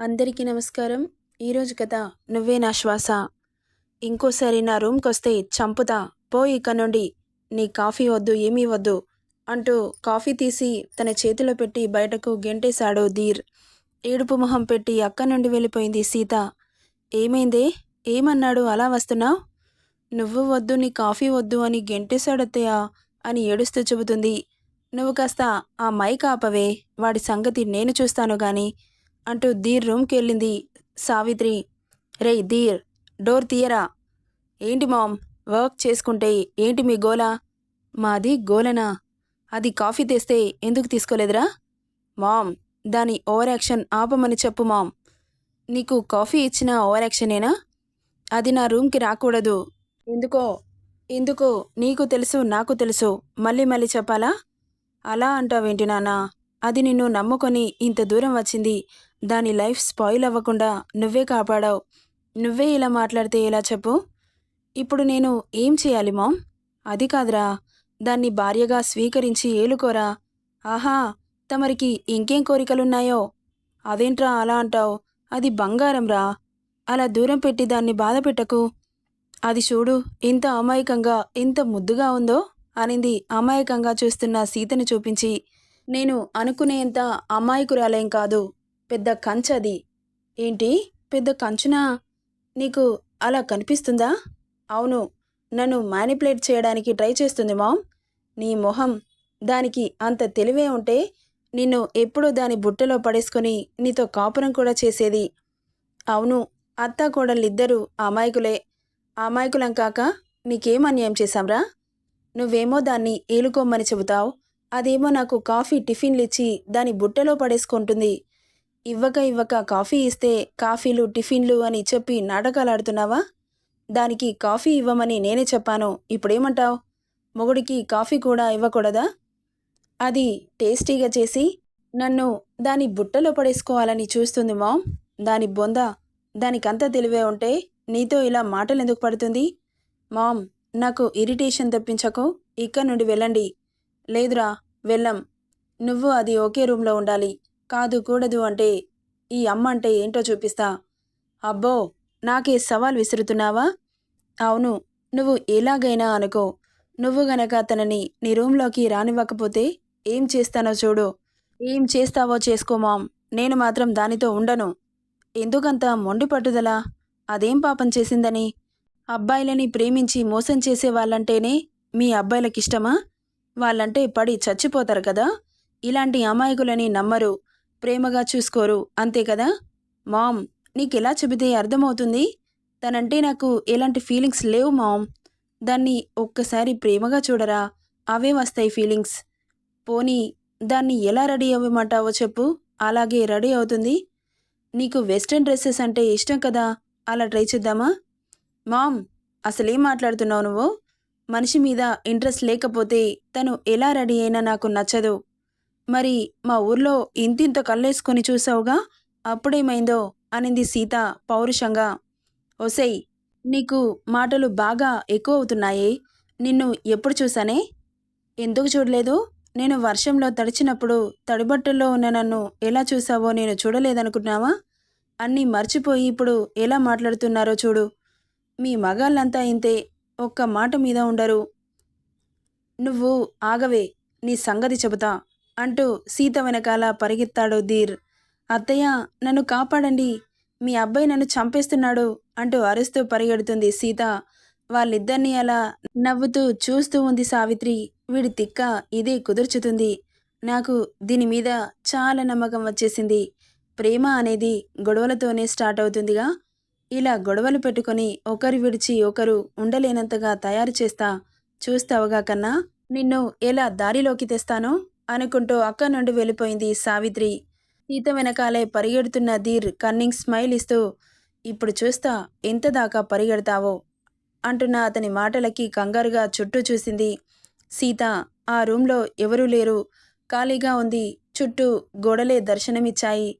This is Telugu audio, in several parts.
అందరికీ నమస్కారం. ఈరోజు కథ నువ్వే నా శ్వాస. ఇంకోసారి నా రూమ్కి వస్తే చంపుతా. పో ఇక నుండి. నీ కాఫీ వద్దు ఏమీ వద్దు అంటూ కాఫీ తీసి తన చేతిలో పెట్టి బయటకు గెంటేశాడు ధీర్. ఏడుపు మొహం పెట్టి అక్క నుండి వెళ్ళిపోయింది సీత. ఏమైందే? ఏమన్నాడు? అలా వస్తున్నావు? నువ్వు వద్దు నీ కాఫీ వద్దు అని గెంటేశాడత్తయ్యా అని ఏడుస్తూ చెబుతుంది. నువ్వు కాస్త ఆ మైక్ ఆపవే వాడి సంగతి నేను చూస్తాను గాని అంటూ ధీర్ రూమ్కి వెళ్ళింది సావిత్రి రేయ్ ధీర్ డోర్ తీయరా. ఏంటి మామ్ వర్క్ చేసుకుంటే ఏంటి మీ గోలా? మాది గోలనా? అది కాఫీ తెస్తే ఎందుకు తీసుకోలేదురా? మామ్ దాని ఓవర్ యాక్షన్ ఆపమని చెప్పు మామ్. నీకు కాఫీ ఇచ్చిన ఓవర్ యాక్షనేనా? అది నా రూమ్కి రాకూడదు. ఎందుకో? ఎందుకో? నీకు తెలుసు నాకు తెలుసు. మళ్ళీ మళ్ళీ చెప్పాలా? అలా అంటావేంటి నాన్న? అది నిన్ను నమ్ముకొని ఇంత దూరం వచ్చింది. దాని లైఫ్ స్పాయిల్ అవ్వకుండా నువ్వే కాపాడావు. నువ్వే ఇలా మాట్లాడితే ఎలా చెప్పు? ఇప్పుడు నేను ఏం చేయాలి మామ్? అది కాదురా. దాన్ని భార్యగా స్వీకరించి ఏలుకోరా? ఆహా తమరికి ఇంకేం కోరికలున్నాయో? అదేంట్రా అలా అంటావు? అది బంగారంరా. అలా దూరం పెట్టి దాన్ని బాధ పెట్టకు. అది చూడు ఇంత అమాయకంగా ఇంత ముద్దుగా ఉందో? అనింది అమాయకంగా చూస్తున్న సీతను చూపించి. నేను అనుకునేంత అమాయకురాలేం కాదు. పెద్ద కంచది ఏంటి? పెద్ద కంచునా? నీకు అలా కనిపిస్తుందా? అవును. నన్ను మ్యానిపులేట్ చేయడానికి ట్రై చేస్తుంది మామ్. నీ మొహం దానికి అంత తెలివే ఉంటే నిన్ను ఎప్పుడూ దాని బుట్టలో పడేసుకొని నీతో కాపురం కూడా చేసేది. అవును. అత్త కోడళ్ళిద్దరూ అమాయకులే. అమాయకులం కాక నీకేం అన్యాయం చేశాంరా? నువ్వేమో దాన్ని ఏలుకోమని చెబుతావు. అదేమో నాకు కాఫీ టిఫిన్లు ఇచ్చి దాని బుట్టలో పడేసుకుంటుంది. ఇవ్వక ఇవ్వక కాఫీ ఇస్తే కాఫీలు టిఫిన్లు అని చెప్పి నాటకాలు ఆడుతున్నావా దానికి కాఫీ ఇవ్వమని నేనే చెప్పాను. ఇప్పుడేమంటావు? మొగుడికి కాఫీ కూడా ఇవ్వకూడదా? అది టేస్టీగా చేసి నన్ను దాని బుట్టలో పడేసుకోవాలని చూస్తుంది మామ్. దాని బొంద దానికంత తెలివే ఉంటే నీతో ఇలా మాటలు ఎందుకు పడుతుంది? మామ్ నాకు ఇరిటేషన్ తెప్పించకు. ఇక్కడ నుండి వెళ్ళండి. లేదురా వెళ్ళం. నువ్వు అది ఒకే రూమ్లో ఉండాలి. కాదు కూడదు అంటే ఈ అమ్మ అంటే ఏంటో చూపిస్తా. అబ్బో నాకే సవాల్ విసురుతున్నావా? అవును నువ్వు ఎలాగైనా అనుకో. నువ్వు గనక తనని నీ రూమ్లోకి రానివ్వకపోతే ఏం చేస్తానో చూడు. ఏం చేస్తావో చేసుకో మామ్. నేను మాత్రం దానితో ఉండను. ఎందుకంత మొండి పట్టుదల? అదేం పాపం చేసిందని? అబ్బాయిలని ప్రేమించి మోసం చేసే వాళ్ళంటేనే మీ అబ్బాయిలకిష్టమా? వాళ్ళంటే పడి చచ్చిపోతారు కదా? ఇలాంటి అమాయకులని నమ్మరు. ప్రేమగా చూసుకోరు. అంతే కదా? మామ్ నీకెలా చెబితే అర్థమవుతుంది? తనంటే నాకు ఎలాంటి ఫీలింగ్స్ లేవు మామ్. దాన్ని ఒక్కసారి ప్రేమగా చూడరా? అవే వస్తాయి ఫీలింగ్స్. పోనీ దాన్ని ఎలా రెడీ అవ్వమంటావో చెప్పు. అలాగే రెడీ అవుతుంది. నీకు వెస్ట్రన్ డ్రెస్సెస్ అంటే ఇష్టం కదా? అలా ట్రై చేద్దామా? మామ్ అసలేం మాట్లాడుతున్నావు నువ్వు? మనిషి మీద ఇంట్రెస్ట్ లేకపోతే తను ఎలా రెడీ అయినా నాకు నచ్చదు. మరి మా ఊర్లో ఇంతింత కళ్ళేసుకొని చూసావుగా? అప్పుడేమైందో? అనింది సీత పౌరుషంగా. ఒసై నీకు మాటలు బాగా ఎక్కువ అవుతున్నాయే నిన్ను ఎప్పుడు చూసానే ఎందుకు చూడలేదు? నేను వర్షంలో తడిచినప్పుడు తడిబట్టల్లో ఉన్న నన్ను ఎలా చూసావో నేను చూడలేదనుకుంటున్నావా అన్నీ మర్చిపోయి ఇప్పుడు ఎలా మాట్లాడుతున్నారో చూడు. మీ మగాళ్ళంతా ఇంతే ఒక్క మాట మీద ఉండరు. నువ్వు ఆగవే నీ సంగతి చెబుతా. అంటూ సీత వెనకాల పరిగెత్తాడు ధీర్. అత్తయ్య నన్ను కాపాడండి. మీ అబ్బాయి నన్ను చంపేస్తున్నాడు అంటూ అరుస్తూ పరిగెడుతుంది సీత. వాళ్ళిద్దరినీ అలా నవ్వుతూ చూస్తూ ఉంది సావిత్రి. వీడి తిక్క ఇదే కుదుర్చుతుంది. నాకు దీని మీద చాలా నమ్మకం వచ్చేసింది. ప్రేమ అనేది గొడవలతోనే స్టార్ట్ అవుతుందిగా. ఇలా గొడవలు పెట్టుకొని ఒకరు విడిచి ఒకరు ఉండలేనంతగా తయారు చేస్తా చూస్తావుగా కన్నా? నిన్ను ఎలా దారిలోకి తెస్తానో? అనుకుంటూ అక్క నుండి వెళ్ళిపోయింది సావిత్రి. సీత వెనకాలే పరిగెడుతున్న ధీర్ కన్నింగ్ స్మైల్ ఇస్తూ ఇప్పుడు చూస్తా ఎంత దాకా పరిగెడతావో అంటున్న అతని మాటలకి కంగారుగా చుట్టూ చూసింది. సీత ఆ రూమ్లో ఎవరూ లేరు. ఖాళీగా ఉంది. చుట్టూ గోడలే దర్శనమిచ్చాయి.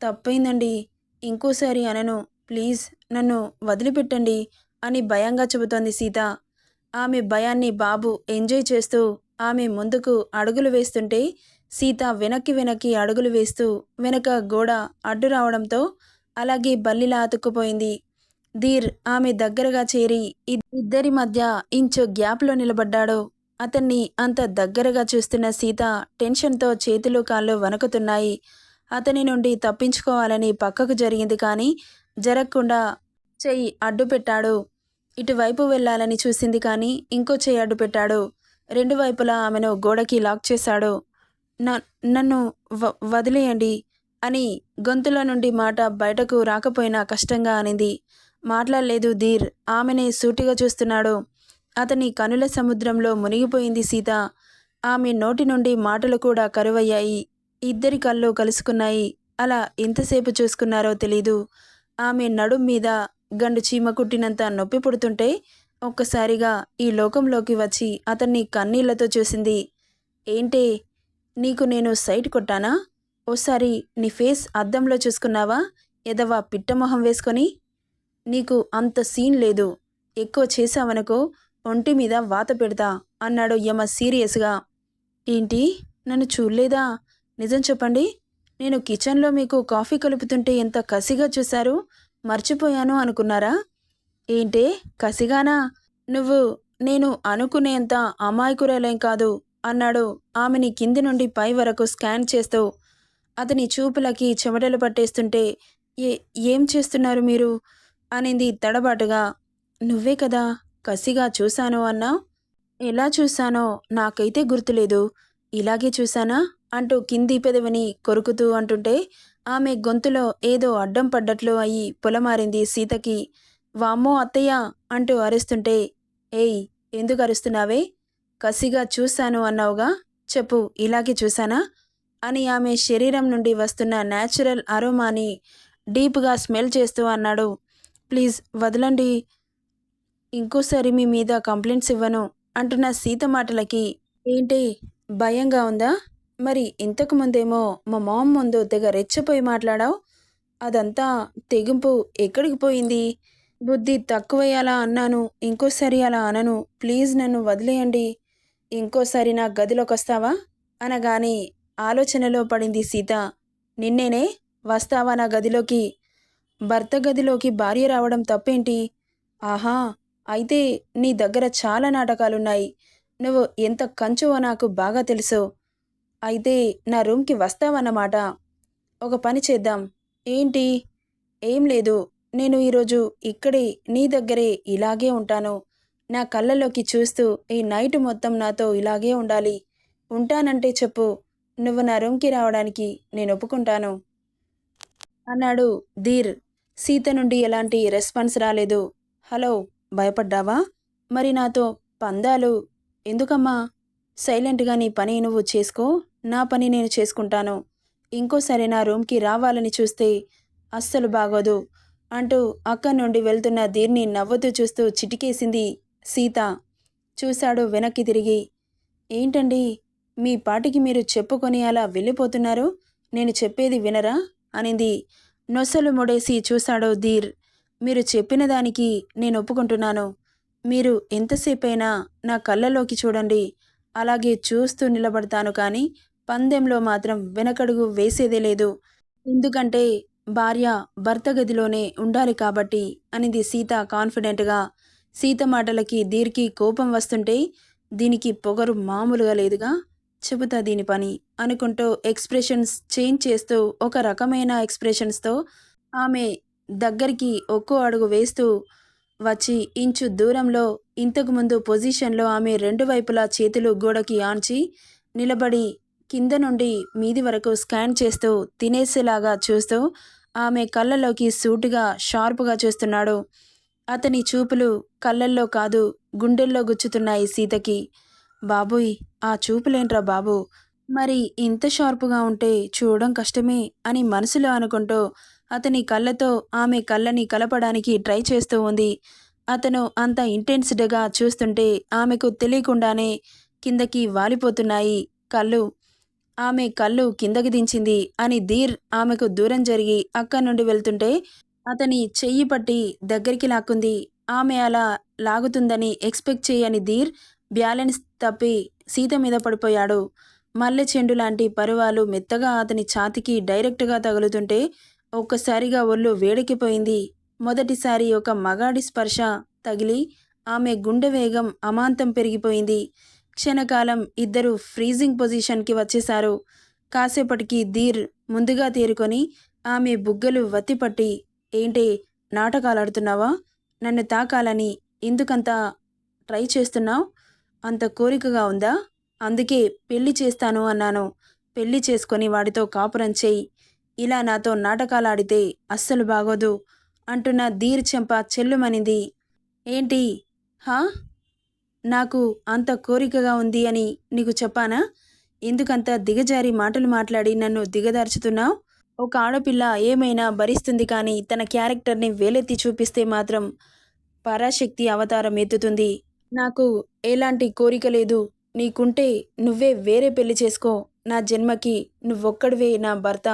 తప్పైందండి. ఇంకోసారి అనను. ప్లీజ్ నన్ను వదిలిపెట్టండి అని భయంగా చెబుతోంది సీత. ఆమె భయాన్ని బాబు ఎంజాయ్ చేస్తూ ఆమె ముందుకు అడుగులు వేస్తుంటే సీత వెనక్కి వెనక్కి అడుగులు వేస్తూ వెనక గోడ అడ్డు రావడంతో అలాగే బల్లిలా అతుక్కుపోయింది. ధీర్ ఆమె దగ్గరగా చేరి ఇద్దరి మధ్య ఇంచు గ్యాప్లో నిలబడ్డాడు. అతన్ని అంత దగ్గరగా చూస్తున్న సీత టెన్షన్తో చేతులు కాళ్ళు వణుకుతున్నాయి. అతని నుండి తప్పించుకోవాలని పక్కకు జరిగింది కానీ జరగకుండా చెయ్యి అడ్డు పెట్టాడు ఇటువైపు వెళ్ళాలని చూసింది కానీ ఇంకో చెయ్యి అడ్డు పెట్టాడు రెండు వైపులా ఆమెను గోడకి లాక్ చేశాడు. నన్ను వ- వదిలేయండి అని గొంతులో నుండి మాట బయటకు రాకపోయినా కష్టంగా అనింది. మాట్లాడలేదు ధీర్ ఆమెనే సూటిగా చూస్తున్నాడు. అతని కనుల సముద్రంలో మునిగిపోయింది సీత. ఆమె నోటి నుండి మాటలు కూడా కరువయ్యాయి. ఇద్దరి కళ్ళు కలుసుకున్నాయి. అలా ఎంతసేపు చూసుకున్నారో తెలీదు. ఆమె నడుం మీద గండు చీమ కుట్టినంత నొప్పి పుడుతుంటే ఒక్కసారిగా ఈ లోకంలోకి వచ్చి అతన్ని కన్నీళ్ళతో చూసింది. ఏంటే? నీకు నేను సైట్ కొట్టానా? ఓసారి నీ ఫేస్ అద్దంలో చూసుకున్నావా? ఎదవా పిట్టమొహం వేసుకొని? నీకు అంత సీన్ లేదు. ఎక్కువ చేశావనుకో ఒంటి మీద వాత పెడతా అన్నాడు యమ సీరియస్గా. ఏంటి? నన్ను చూడలేదా? నిజం చెప్పండి. నేను కిచెన్లో మీకు కాఫీ కలుపుతుంటే ఎంత కసిగా చూశారు? మర్చిపోయాను అనుకున్నారా? ఏంటే కసిగానా? నువ్వు నేను అనుకునేంత అమాయకురాలేం కాదు అన్నాడు. ఆమెని కింది నుండి పై వరకు స్కాన్ చేస్తూ అతని చూపులకి చెమటలు పట్టేస్తుంటే ఏ ఏం చేస్తున్నారు మీరు? అనింది తడబాటుగా. నువ్వే కదా కసిగా చూశాను అన్నా? ఎలా చూశానో నాకైతే గుర్తులేదు. ఇలాగే చూశానా? అంటూ కింది పెదవిని కొరుకుతూ అంటుంటే ఆమె గొంతులో ఏదో అడ్డం పడ్డట్లు అయి పొలమారింది సీతకి. వామ్మో అత్తయ్య అంటూ అరుస్తుంటే ఏయ్ ఎందుకు అరుస్తున్నావే? కసిగా చూశాను అన్నావుగా. చెప్పు ఇలాగే చూశానా? అని ఆమె శరీరం నుండి వస్తున్న న్యాచురల్ అరోమాని డీప్గా స్మెల్ చేస్తూ అన్నాడు. ప్లీజ్ వదలండి. ఇంకోసారి మీ మీద కంప్లైంట్స్ ఇవ్వను అంటున్న సీత మాటలకి ఏంటి భయంగా ఉందా? మరి ఇంతకు ముందేమో మా మామ్ ముందు తెగ రెచ్చపోయి మాట్లాడావు. అదంతా తెగింపు ఎక్కడికి పోయింది? బుద్ధి తక్కువయ్యేలా అన్నాను ఇంకోసారి అలా అనను. ప్లీజ్ నన్ను వదిలేయండి. ఇంకోసారి నా గదిలోకి వస్తావా అనగానే ఆలోచనలో పడింది సీత. నిన్నేనే? వస్తావా నా గదిలోకి? భర్త గదిలోకి భార్య రావడం తప్పేంటి? ఆహా అయితే నీ దగ్గర చాలా నాటకాలున్నాయి. నువ్వు ఎంత కంచువో నాకు బాగా తెలుసు. అయితే నా రూమ్కి వస్తావన్నమాట. ఒక పని చేద్దాం. ఏంటి? ఏం లేదు. నేను ఈరోజు ఇక్కడే నీ దగ్గరే ఇలాగే ఉంటాను. నా కళ్ళలోకి చూస్తూ ఈ నైట్ మొత్తం నాతో ఇలాగే ఉండాలి. ఉంటానంటే చెప్పు నువ్వు నా రూమ్కి రావడానికి నేను ఒప్పుకుంటాను. అన్నాడు ధీర్. సీత నుండి ఎలాంటి రెస్పాన్స్ రాలేదు. హలో భయపడ్డావా? మరి నాతో పందాలు ఎందుకమ్మా? సైలెంట్గా నీ పని నువ్వు చేసుకో నా పని నేను చేసుకుంటాను. ఇంకోసారి నా రూమ్కి రావాలని చూస్తే అస్సలు బాగోదు. అంటూ అక్క నుండి వెళ్తున్న ధీర్ని నవ్వుతూ చూస్తూ చిటికేసింది సీత. చూశాడు వెనక్కి తిరిగి. ఏంటండి మీ పాటికి మీరు చెప్పుకొని అలా వెళ్ళిపోతున్నారు? నేను చెప్పేది వినరా? అనింది. నొసలు ముడేసి చూశాడు ధీర్. మీరు చెప్పిన దానికి నేను ఒప్పుకుంటున్నాను. మీరు ఎంతసేపైనా నా కళ్ళలోకి చూడండి. అలాగే చూస్తూ నిలబడతాను కానీ పందెంలో మాత్రం వెనకడుగు వేసేదే లేదు. ఎందుకంటే భార్య భర్త గదిలోనే ఉండాలి కాబట్టి అనేది సీత కాన్ఫిడెంట్గా. సీత మాటలకి ధీర్కి కోపం వస్తుంటే దీనికి పొగరు మామూలుగా లేదుగా. చెబుతా దీని పని అనుకుంటూ ఎక్స్ప్రెషన్స్ చేంజ్ చేస్తూ ఒక రకమైన ఎక్స్ప్రెషన్స్తో ఆమె దగ్గరికి ఒక్కో అడుగు వేస్తూ వచ్చి ఇంచు దూరంలో ఇంతకుముందు పొజిషన్లో ఆమె రెండు వైపులా చేతులు గోడకి ఆంచి నిలబడి కింద నుండి మీది వరకు స్కాన్ చేస్తూ తినేసేలాగా చూస్తూ ఆమె కళ్ళలోకి సూటుగా షార్ప్గా చూస్తున్నాడు. అతని చూపులు కళ్ళల్లో కాదు గుండెల్లో గుచ్చుతున్నాయి సీతకి. బాబోయ్ ఆ చూపులేంట్రా బాబు? మరి ఇంత షార్పుగా ఉంటే చూడడం కష్టమే అని మనసులో అనుకుంటూ అతని కళ్ళతో ఆమె కళ్ళని కలపడానికి ట్రై చేస్తూ ఉంది. అతను అంత ఇంటెన్స్డ్గా చూస్తుంటే ఆమెకు తెలియకుండానే కిందకి వాలిపోతున్నాయి కళ్ళు. ఆమె కళ్ళు కిందకి దించింది అని ధీర్ ఆమెకు దూరం జరిగి అక్కడి నుండి వెళ్తుంటే అతని చెయ్యి పట్టి దగ్గరికి లాక్కుంది. ఆమె అలా లాగుతుందని ఎక్స్పెక్ట్ చేయని ధీర్ బ్యాలెన్స్ తప్పి సీత మీద పడిపోయాడు. మల్లె చెండు లాంటి పరువాలు మెత్తగా అతని ఛాతికి డైరెక్ట్గా తగులుతుంటే ఒక్కసారిగా ఒళ్ళు వేడెక్కిపోయింది. మొదటిసారి ఒక మగాడి స్పర్శ తగిలి ఆమె గుండె వేగం అమాంతం పెరిగిపోయింది. క్షణకాలం ఇద్దరు ఫ్రీజింగ్ పొజిషన్కి వచ్చేశారు. కాసేపటికి ధీర్ ముందుగా తేరుకొని ఆమె బుగ్గలు వత్తిపట్టి ఏంటి నాటకాలాడుతున్నావా? నన్ను తాకాలని ఎందుకంత ట్రై చేస్తున్నావు? అంత కోరికగా ఉందా? అందుకే పెళ్ళి చేస్తాను అన్నాను. పెళ్ళి చేసుకొని వాడితో కాపురం చేయి. ఇలా నాతో నాటకాలు ఆడితే అస్సలు బాగోదు అంటున్న ధీర్ చెంప చెల్లుమనింది. ఏంటి? హా? నాకు అంత కోరికగా ఉంది అని నీకు చెప్పానా? ఎందుకంత దిగజారి మాటలు మాట్లాడి నన్ను దిగదార్చుతున్నావు? ఒక ఆడపిల్ల ఏమైనా భరిస్తుంది కానీ తన క్యారెక్టర్ని వేలెత్తి చూపిస్తే మాత్రం పరాశక్తి అవతారం ఎత్తుతుంది. నాకు ఎలాంటి కోరిక లేదు. నీకుంటే నువ్వే వేరే పెళ్ళి చేసుకో. నా జన్మకి నువ్వొక్కడివే నా భర్త.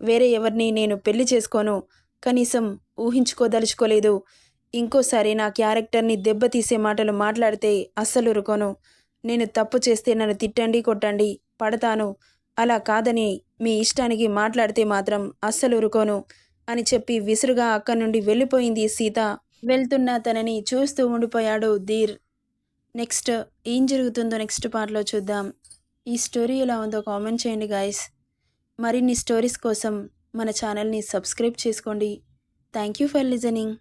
వేరే ఎవరిని నేను పెళ్ళి చేసుకోను. కనీసం ఊహించుకోదలుచుకోలేదు. ఇంకోసారి నా క్యారెక్టర్ని దెబ్బతీసే మాటలు మాట్లాడితే అస్సలు రుకోను. నేను తప్పు చేస్తే నన్ను తిట్టండి కొట్టండి పడతాను. అలా కాదని మీ ఇష్టానికి మాట్లాడితే మాత్రం అస్సలు రుకోను అని చెప్పి విసురుగా అక్కడి నుండి వెళ్ళిపోయింది సీత. వెళ్తున్న తనని చూస్తూ ఉండిపోయాడు ధీర్. నెక్స్ట్ ఏం జరుగుతుందో నెక్స్ట్ పార్ట్లో చూద్దాం. ఈ స్టోరీ ఎలా ఉందో కామెంట్ చేయండి గాయస్. మరిన్ని స్టోరీస్ కోసం మన ఛానల్ని సబ్స్క్రైబ్ చేసుకోండి. Thank you for listening.